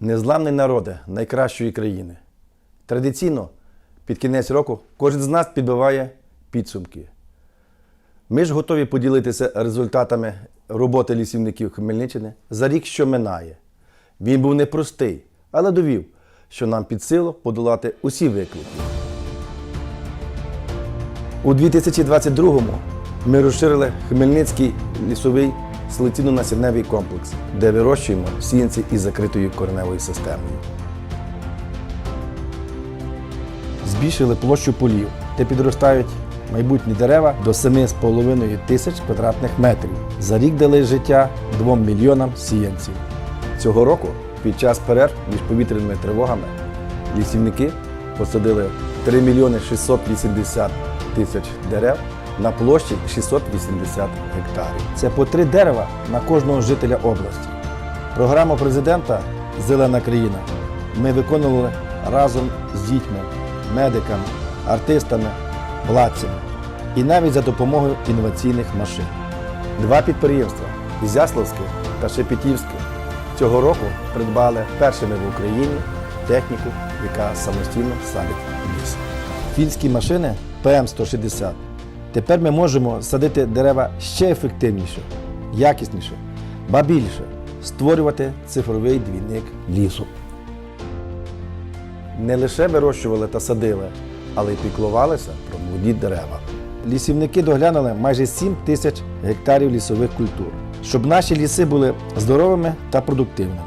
Незламний народи найкращої країни. Традиційно під кінець року кожен з нас підбиває підсумки. Ми ж готові поділитися результатами роботи лісівників Хмельниччини за рік, що минає. Він був непростий, але довів, що нам під силу подолати усі виклики. У 2022-му ми розширили Хмельницький лісовий селекційно-насінневий комплекс, де вирощуємо сіянці із закритою кореневою системою. Збільшили площу полів, де підростають майбутні дерева до 7,5 тисяч квадратних метрів. За рік дали життя 2 мільйонам сіянців. Цього року, під час перерв між повітряними тривогами, лісівники посадили 3 мільйони 680 тисяч дерев на площі 680 гектарів. Це по три дерева на кожного жителя області. Програму президента Зелена країна ми виконували разом з дітьми, медиками, артистами, владцями і навіть за допомогою інноваційних машин. Два підприємства Ізяславське та Шепетівське цього року придбали першими в Україні техніку, яка самостійно садить ліс. Фінські машини ПМ-160. Тепер ми можемо садити дерева ще ефективніше, якісніше, ба більше, створювати цифровий двійник лісу. Не лише вирощували та садили, але й піклувалися про молоді дерева. Лісівники доглянули майже 7 тисяч гектарів лісових культур, щоб наші ліси були здоровими та продуктивними.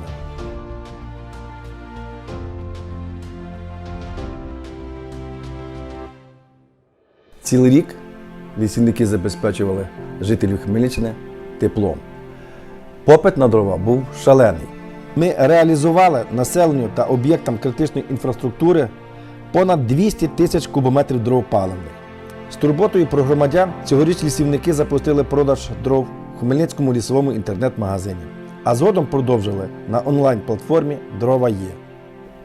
Цілий рік лісівники забезпечували жителів Хмельниччини теплом. Попит на дрова був шалений. Ми реалізували населенню та об'єктам критичної інфраструктури понад 200 тисяч кубометрів дров паливних. З турботою про громадян цьогоріч лісівники запустили продаж дров в Хмельницькому лісовому інтернет-магазині, а згодом продовжили на онлайн-платформі Дрова є.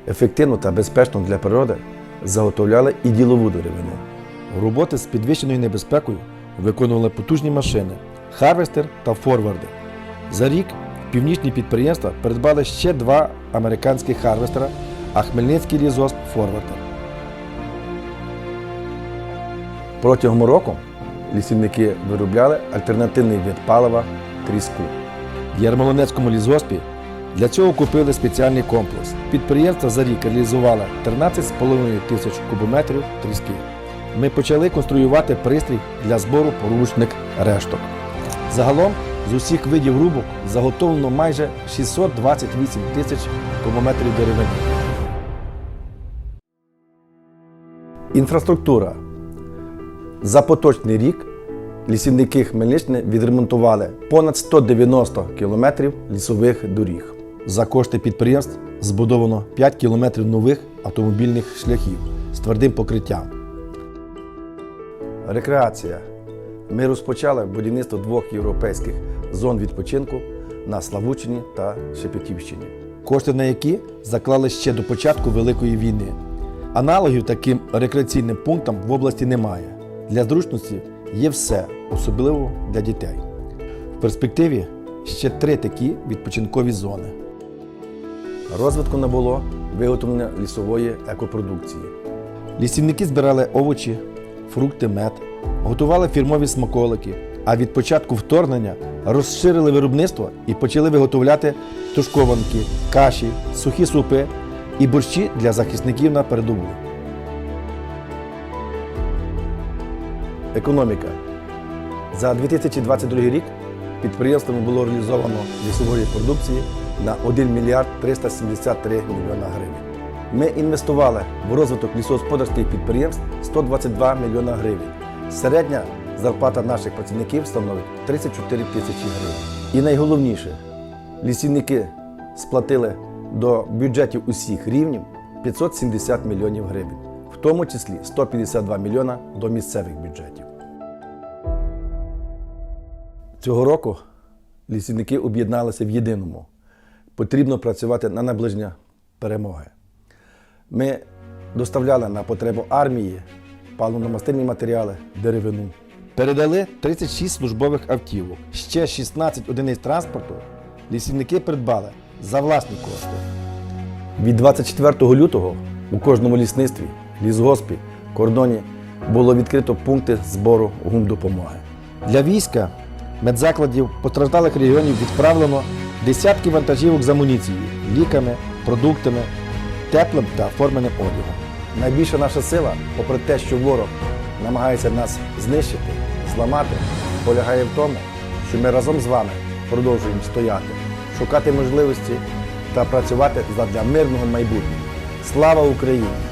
Ефективно та безпечно для природи заготовляли і ділову деревину. Роботи з підвищеною небезпекою виконували потужні машини, харвестер та форварди. За рік північні підприємства придбали ще два американські харвестера, а Хмельницький лісгосп форвардер. Протягом року лісівники виробляли альтернативний вид палива тріску. В Ярмолинецькому лісгоспі для цього купили спеціальний комплекс. Підприємство за рік реалізувало 13,5 тисяч кубометрів тріски. Ми почали конструювати пристрій для збору порушник решток. Загалом з усіх видів рубок заготовлено майже 628 тисяч кубометрів деревини. Інфраструктура. За поточний рік лісівники Хмельниччини відремонтували понад 190 кілометрів лісових доріг. За кошти підприємств збудовано 5 кілометрів нових автомобільних шляхів з твердим покриттям. Рекреація. Ми розпочали будівництво двох європейських зон відпочинку на Славучині та Шепетівщині. Кошти на які заклали ще до початку Великої війни. Аналогів таким рекреаційним пунктам в області немає. Для зручності є все, особливо для дітей. В перспективі ще три такі відпочинкові зони. Розвитку набуло виготовлення лісової екопродукції. Лісівники збирали овочі, фрукти, мед, готували фірмові смаколики, а від початку вторгнення розширили виробництво і почали виготовляти тушкованки, каші, сухі супи і борщі для захисників на передову. Економіка. За 2022 рік підприємствами було реалізовано лісової продукції на 1 мільярд 373 мільйона гривень. Ми інвестували в розвиток лісогосподарських підприємств 122 мільйона гривень. Середня зарплата наших працівників становить 34 тисячі гривень. І найголовніше, лісівники сплатили до бюджетів усіх рівнів 570 мільйонів гривень, в тому числі 152 мільйона до місцевих бюджетів. Цього року лісівники об'єдналися в єдиному. Потрібно працювати на наближення перемоги. Ми доставляли на потребу армії паливно-мастильні матеріали, деревину. Передали 36 службових автівок. Ще 16 одиниць транспорту лісівники придбали за власні кошти. Від 24 лютого у кожному лісництві, лісгоспі, кордоні було відкрито пункти збору гумдопомоги. Для війська медзакладів постраждалих регіонів відправлено десятки вантажівок з амуніцією, ліками, продуктами, теплим та оформленим одягом. Найбільша наша сила, попри те, що ворог намагається нас знищити, зламати, полягає в тому, що ми разом з вами продовжуємо стояти, шукати можливості та працювати задля мирного майбутнього. Слава Україні!